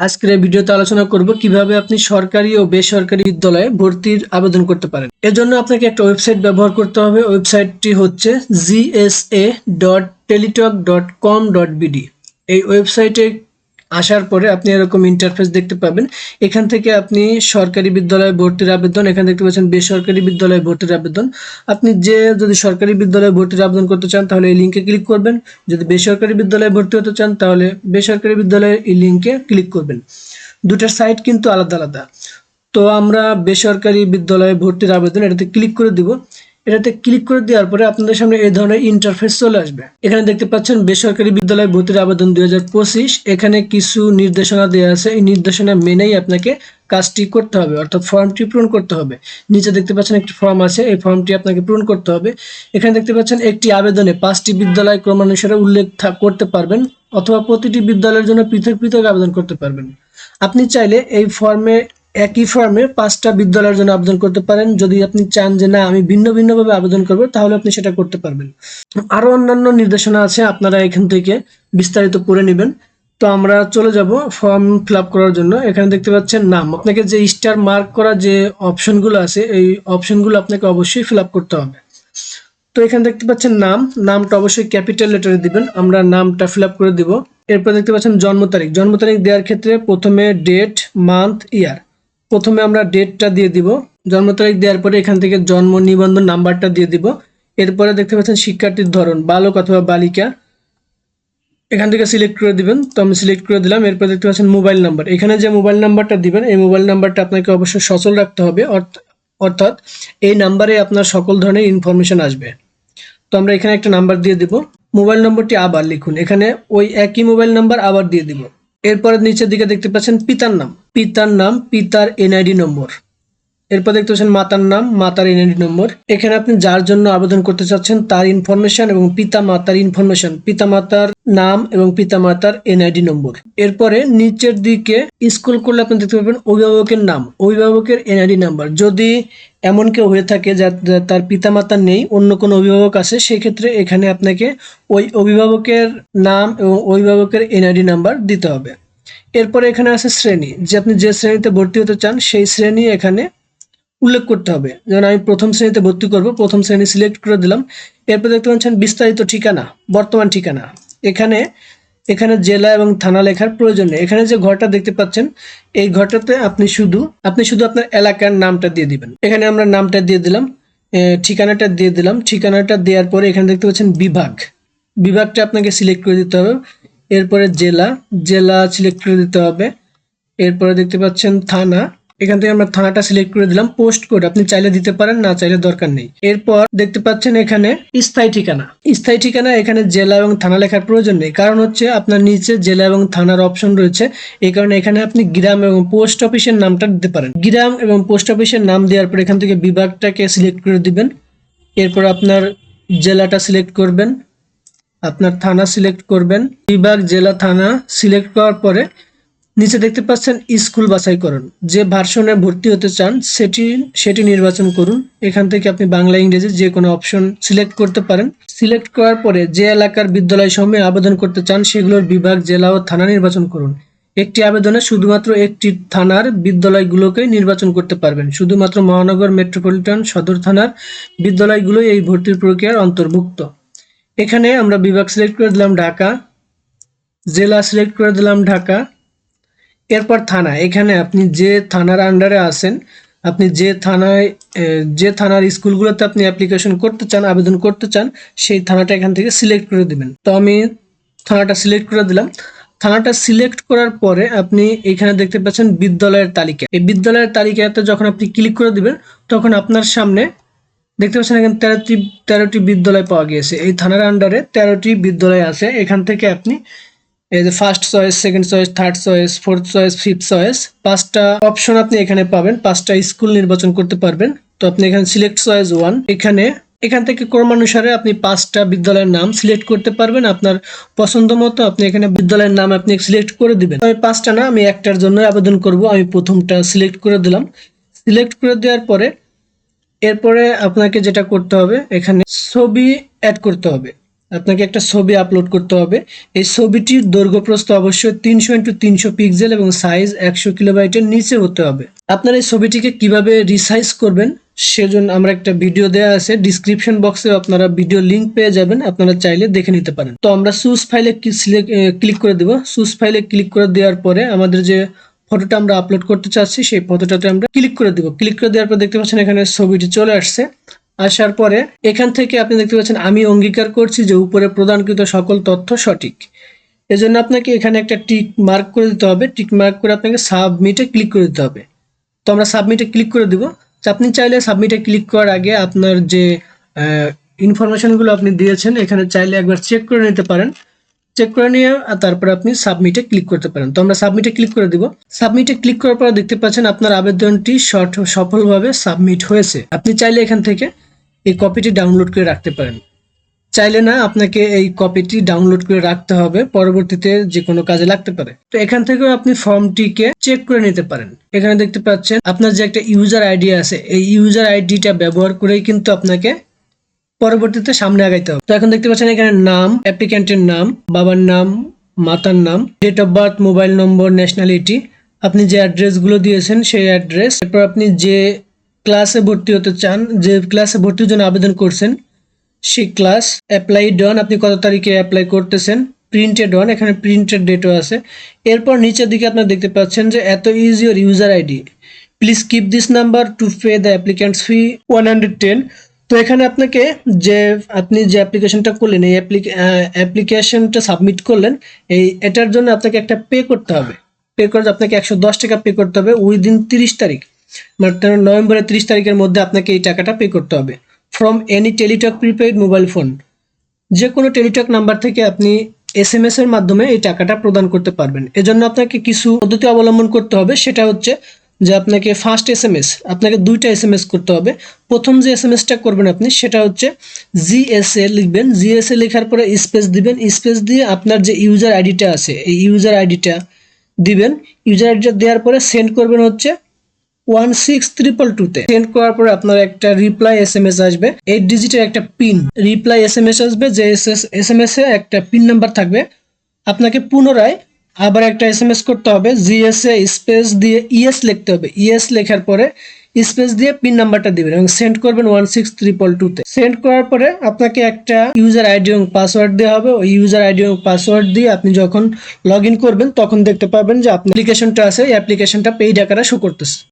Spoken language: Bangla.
আজকের এই ভিডিওতে আলোচনা করব কীভাবে আপনি সরকারি ও বেসরকারি বিদ্যালয়ে ভর্তির আবেদন করতে পারেন। এজন্য জন্য আপনাকে একটা ওয়েবসাইট ব্যবহার করতে হবে। ওয়েবসাইটটি হচ্ছে GSA dot Teletalk dot com dot BD এই ওয়েবসাইটে আসার পরে আপনি এরকম ইন্টারফেস দেখতে পাবেন। এখান থেকে আপনি সরকারি বিদ্যালয়ে ভর্তির আবেদন, এখানে দেখতে পাচ্ছেন বেসরকারি বিদ্যালয়ে ভর্তির আবেদন। আপনি যে, যদি সরকারি বিদ্যালয়ে ভর্তির আবেদন করতে চান, তাহলে এই লিঙ্কে ক্লিক করবেন। যদি বেসরকারি বিদ্যালয়ে ভর্তি হতে চান, তাহলে বেসরকারি বিদ্যালয়ের এই লিঙ্কে ক্লিক করবেন। দুটার সাইট কিন্তু আলাদা আলাদা। তো আমরা বেসরকারি বিদ্যালয়ে ভর্তির আবেদন এটাতে ক্লিক করে দিব। এটাতে ক্লিক করে দেওয়ার পরে আপনাদের সামনে এই ধরনের ইন্টারফেস চলে আসবে। এখানে দেখতে পাচ্ছেন বেসরকারি বিদ্যালয়ে ভর্তির আবেদন দুই হাজার পঁচিশ। এখানে কিছু নির্দেশনা দেওয়া আছে। এই নির্দেশনা মেনেই আপনাকে কাজটি করতে হবে, অর্থাৎ ফর্মটি পূরণ করতে হবে। নিচে দেখতে পাচ্ছেন একটি ফর্ম আছে, এই ফর্মটি আপনাকে পূরণ করতে হবে। এখানে দেখতে পাচ্ছেন একটি আবেদনে পাঁচটি বিদ্যালয় ক্রমানুসারে উল্লেখ করতে পারবেন অথবা প্রতিটি বিদ্যালয়ের জন্য পৃথক পৃথক আবেদন করতে পারবেন। আপনি চাইলে এই ফর্মে একই ফর্মে পাঁচটা বিদ্যালয়ের জন্য আবেদন করতে পারেন। যদি আপনি চান যে না, আমি ভিন্ন ভিন্নভাবে আবেদন করব, তাহলে আপনি সেটা করতে পারবেন। আরও অন্যান্য নির্দেশনা আছে, আপনারা এখান থেকে বিস্তারিত পড়ে নেবেন। তো আমরা চলে যাব ফর্ম ফিল করার জন্য। এখানে দেখতে পাচ্ছেন নাম। আপনাকে যে স্টার মার্ক করা যে অপশনগুলো আছে, এই অপশনগুলো আপনাকে অবশ্যই ফিল করতে হবে। তো এখানে দেখতে পাচ্ছেন নাম। নামটা অবশ্যই ক্যাপিটাল লেটারে দিবেন। আমরা নামটা ফিল করে দিব। এরপর দেখতে পাচ্ছেন জন্ম তারিখ। জন্ম তারিখ দেওয়ার ক্ষেত্রে প্রথমে ডেট মান্থ ইয়ার প্রথমে আমরা ডেটটা দিয়ে দিব। জন্ম তারিখ দেওয়ার পরে এখান থেকে জন্ম নিবন্ধন নাম্বারটা দিয়ে দিব। এরপরে দেখতে পাচ্ছেন শিক্ষার্থীর ধরন, বালক অথবা বালিকা। এখান থেকে সিলেক্ট করে দিবেন। তো আমি সিলেক্ট করে দিলাম। এরপর দেখতে পাচ্ছেন মোবাইল নাম্বার এখানে যে মোবাইল নাম্বারটা দিবেন, এই মোবাইল নাম্বারটা আপনাকে অবশ্যই সচল রাখতে হবে। অর্থ- অর্থাৎ এই নাম্বারে আপনার সকল ধরনের ইনফরমেশন আসবে। তো আমরা এখানে একটা নাম্বার দিয়ে দিব। মোবাইল নম্বরটি আবার লিখুন। এখানে ওই একই মোবাইল নাম্বার আবার দিয়ে দিব। এরপরে নিচের দিকে দেখতে পাচ্ছেন পিতার নাম। পিতার নাম, পিতার এনআইডি নম্বর। এরপর দেখতে পাচ্ছেন মাতার নাম, মাতার এনআইডি নম্বর। এখানে আপনি যার জন্য আবেদন করতে চাচ্ছেন তার ইনফরমেশন এবং পিতা মাতার ইনফরমেশন পিতা মাতার নাম এবং পিতা মাতার এনআইডি নম্বর। এরপরে নিচের দিকে স্কুল করলে আপনি দেখতে পাবেন অভিভাবকের নাম, অভিভাবকের এনআইডি নাম্বার যদি এমন কেউ হয়ে থাকে যা- তার পিতা মাতা নেই, অন্য কোনো অভিভাবক আছে, সেক্ষেত্রে এখানে আপনাকে ওই অভিভাবকের নাম এবং অভিভাবকের এনআইডি নাম্বার দিতে হবে। এরপরে এখানে আছে শ্রেণি। যে আপনি যে শ্রেণীতে ভর্তি হতে চান, সেই শ্রেণি এখানে উল্লেখ করতে হবে। যেমন আমি প্রথম শ্রেণীতে ভর্তি করব, প্রথম শ্রেণি সিলেক্ট করে দিলাম। এরপর দেখতে পাচ্ছেন বিস্তারিত ঠিকানা, বর্তমান ঠিকানা। এখানে এখানে জেলা এবং থানা লেখার প্রয়োজন নেই। এখানে যে ঘরটা দেখতে পাচ্ছেন, এই ঘরটাতে আপনি শুধু আপনি শুধু আপনার এলাকার নামটা দিয়ে দিবেন। এখানে আমরা নামটা দিয়ে দিলাম ঠিকানাটা দিয়ে দিলাম। ঠিকানাটা দেওয়ার পরে এখানে দেখতে পাচ্ছেন বিভাগ। বিভাগটা আপনাকে সিলেক্ট করে দিতে হবে। এরপরে জেলা জেলা সিলেক্ট করে দিতে হবে। এরপরে দেখতে পাচ্ছেন থানা। এখান থেকে আমরা থানাটা সিলেক্ট করে দিলাম পোস্ট কোড আপনি চাইলে দিতে পারেন, না চাইলে দরকার নেই। এরপর দেখতে পাচ্ছেন এখানে স্থায়ী ঠিকানা। স্থায়ী ঠিকানা, এখানে জেলা এবং থানা লেখার প্রয়োজন নেই। কারণ হচ্ছে আপনার নিচে জেলা এবং থানার অপশন রয়েছে। এই কারণে এখানে আপনি গ্রাম এবং পোস্ট অফিসের নামটা দিতে পারেন। গ্রাম এবং পোস্ট অফিসের নাম দেওয়ার পর এখান থেকে বিভাগটাকে সিলেক্ট করে দিবেন। এরপর আপনার জেলাটা সিলেক্ট করবেন। আপনার থানা সিলেক্ট করবেন। বিভাগ, জেলা, থানা সিলেক্ট করার পরে নিচে দেখতে পাচ্ছেন স্কুল বাছাই করুন যে ভার্সনে ভর্তি হতে চান, সেটি সেটি নির্বাচন করুন। এখান থেকে আপনি বাংলা, ইংরেজি যে কোনো অপশন সিলেক্ট করতে পারেন। সিলেক্ট করার পরে যে এলাকার বিদ্যালয় সমূহে আবেদন করতে চান, সেগুলোর বিভাগ, জেলা ও থানা নির্বাচন করুন। একটি আবেদনে শুধুমাত্র একটি থানার বিদ্যালয়গুলোকেই নির্বাচন করতে পারবেন। শুধুমাত্র মহানগর মেট্রোপলিটন সদর থানার বিদ্যালয়গুলোই এই ভর্তির প্রক্রিয়ার অন্তর্ভুক্ত। এখানে আমরা বিভাগ সিলেক্ট করে দিলাম ঢাকা, জেলা সিলেক্ট করে দিলাম ঢাকা, এরপর থানা। এখানে আপনি যে থানার আন্ডারে আছেন, আপনি যে থানায় যে থানার স্কুলগুলোতে আপনি অ্যাপ্লিকেশন করতে চান, আবেদন করতে চান, সেই থানাটা এখান থেকে সিলেক্ট করে দিবেন। তো আমি থানাটা সিলেক্ট করে দিলাম। থানাটা সিলেক্ট করার পরে আপনি এখানে দেখতে পাচ্ছেন বিদ্যালয়ের তালিকা। এই বিদ্যালয়ের তালিকাতে যখন আপনি ক্লিক করে দিবেন, তখন আপনার সামনে দেখতে পাচ্ছেন এখানে তেরোটি তেরোটি বিদ্যালয় পাওয়া গিয়েছে। এই থানার আন্ডারে তেরোটি বিদ্যালয় আছে। এখান থেকে আপনি এই যে first choice second choice third choice fourth choice fifth choice পাঁচটা অপশন আপনি এখানে পাবেন। পাঁচটা স্কুল নির্বাচন করতে পারবেন। তো আপনি এখানে সিলেক্ট চয়েস ওয়ান এখানে, এখান থেকে ক্রমানুসারে আপনি পাঁচটা বিদ্যালয়ের নাম সিলেক্ট করতে পারবেন। আপনার পছন্দ মতো আপনি এখানে বিদ্যালয়ের নাম আপনি সিলেক্ট করে দিবেন। আমি পাঁচটা না, আমি একটার জন্য আবেদন করব। আমি প্রথমটা সিলেক্ট করে দিলাম। সিলেক্ট করে দেওয়ার পরে এরপরে আপনাকে যেটা করতে হবে, এখানে ছবি অ্যাড করতে হবে। আপনাকে একটা ছবি আপলোড করতে হবে। এই ছবিটির দৈর্ঘ্য প্রস্থ অবশ্যই তিনশো ইন্টু তিনশো পিক্সেল এবং সাইজ একশো কিলোবাইটের নিচে হতে হবে। আপনার এই ছবিটিকে কীভাবে রিসাইজ করবেন, সেজন্য আমরা একটা ভিডিও দেওয়া আছে। ডিসক্রিপশন বক্সে আপনারা ভিডিও লিংক পেয়ে যাবেন। আপনারা চাইলে দেখে নিতে পারেন। তো আমরা সুস ফাইলে ক্লিক করে দেব। সুস ফাইলে ক্লিক করে দেওয়ার পরে আমাদের যে ফটোটা আমরা আপলোড করতে চাচ্ছি, সেই ফটোটাতে আমরা ক্লিক করে দেবো। ক্লিক করে দেওয়ার পর দেখতে পাচ্ছেন এখানে ছবিটি চলে আসছে। আসার পরে এখান থেকে আপনি দেখতে পাচ্ছেন আমি অঙ্গীকার করছি যে উপরে প্রদানকৃত সকল তথ্য সঠিক। এজন্য আপনাকে এখানে একটা টিক মার্ক করে দিতে হবে। টিক মার্ক করে আপনাকে সাবমিটে ক্লিক করে দিতে হবে। তো আমরা সাবমিটে ক্লিক করে দিব। আপনি চাইলে সাবমিটে ক্লিক করার আগে আপনার যে ইনফরমেশনগুলো আপনি দিয়েছেন, এখানে চাইলে একবার চেক করে নিতে পারেন। চেক করে নিয়ে তারপরে আপনি সাবমিটে ক্লিক করতে পারেন। তো আমরা সাবমিটে ক্লিক করে দিব। সাবমিটে ক্লিক করার পর দেখতে পাচ্ছেন আপনার আবেদনটি সঠ- সফলভাবে সাবমিট হয়েছে। আপনি চাইলে এখান থেকে এই কপিটি ডাউনলোড করে রাখতে পারেন। চাইলে না, আপনাকে এই কপিটি ডাউনলোড করে রাখতে হবে। পরবর্তীতে যে কোনো কাজে লাগতে পারে। তো এখান থেকেও আপনি ফর্মটিকে চেক করে নিতে পারেন। এখানে দেখতে পাচ্ছেন, আপনার যে একটা ইউজার আইডি আছে, এই ইউজার আইডিটা ব্যবহার করেই কিন্তু আপনাকে পরবর্তীতে সামনে আগাইতে হবে। তো এখন দেখতে পাচ্ছেন এখানে নাম অ্যাপ্লিক্যান্টের নাম, বাবার নাম, মাতার নাম date of birth mobile number nationality আপনি যে অ্যাড্রেসগুলো দিয়েছেন সেই অ্যাড্রেস এরপর আপনি যে ক্লাসে ভর্তি হতে চান, যে ক্লাসে ভর্তির জন্য আবেদন করছেন, সেই ক্লাস অ্যাপ্লাই ডন আপনি কত তারিখে অ্যাপ্লাই করতেছেন প্রিন্টেড অন এখানে প্রিন্টেড ডেটও আছে। এরপর নিচের দিকে আপনারা দেখতে পাচ্ছেন যে এত is user ID please keep this number to pay the applicant's fee one hundred ten তো এখানে আপনাকে যে আপনি যে অ্যাপ্লিকেশনটা করলেন, এই অ্যাপ্লিকেশনটা সাবমিট করলেন, এই এটার জন্য আপনাকে একটা পে করতে হবে। পে করতে আপনাকে একশো দশ টাকা পে করতে হবে উইদিন তিরিশ তারিখ। মানে নভেম্বরের তিরিশ তারিখের মধ্যে আপনাকে এই টাকাটা পে করতে হবে। From any Teletalk prepaid mobile phone যে কোনো টেলিটক নাম্বার থেকে আপনি এস এম এস এর মাধ্যমে এই টাকাটা প্রদান করতে পারবেন। এজন্য আপনাকে কিছু পদ্ধতি অবলম্বন করতে হবে, সেটা হচ্ছে যে আপনাকে ফার্স্ট এস এম এস আপনাকে দুইটা এস এম এস করতে হবে। প্রথম যে এস এম এসটা করবেন আপনি, সেটা হচ্ছে জিএসএ লিখবেন। জিএসএ লেখার পরে স্পেস দিবেন। স্পেস দিয়ে আপনার যে ইউজার আইডিটা আছে, এই ইউজার আইডিটা দিবেন। ইউজার আইডিটা দেওয়ার পরে সেন্ড করবেন হচ্ছে ওয়ান সিক্স ট্রিপল টুতে সেন্ড করার পরে আপনার একটা রিপ্লাই এস এম এস আসবে। এইট ডিজিটের একটা pin reply S M S আসবে। যে এস এস এম এস এ একটা পিন নাম্বার থাকবে। আপনাকে পুনরায় আবার একটা এস এম এস করতে হবে জিএসএ স্পেস দিয়ে ইএস লিখতে হবে। ইএস লেখার পরে স্পেস দিয়ে পিন নাম্বারটা দিবেন এবং সেন্ড করবেন ওয়ান সিক্স ট্রিপল টুতে সেন্ড করার পরে আপনাকে একটা ইউজার আইডি এবং পাসওয়ার্ড দেওয়া হবে। ওই ইউজার আইডি এবং পাসওয়ার্ড দিয়ে আপনি যখন লগ করবেন, তখন দেখতে পাবেন যে আপনার অ্যাপ্লিকেশনটা আছে, এই অ্যাপ্লিকেশনটা পেইড আকারে শো করতেছে।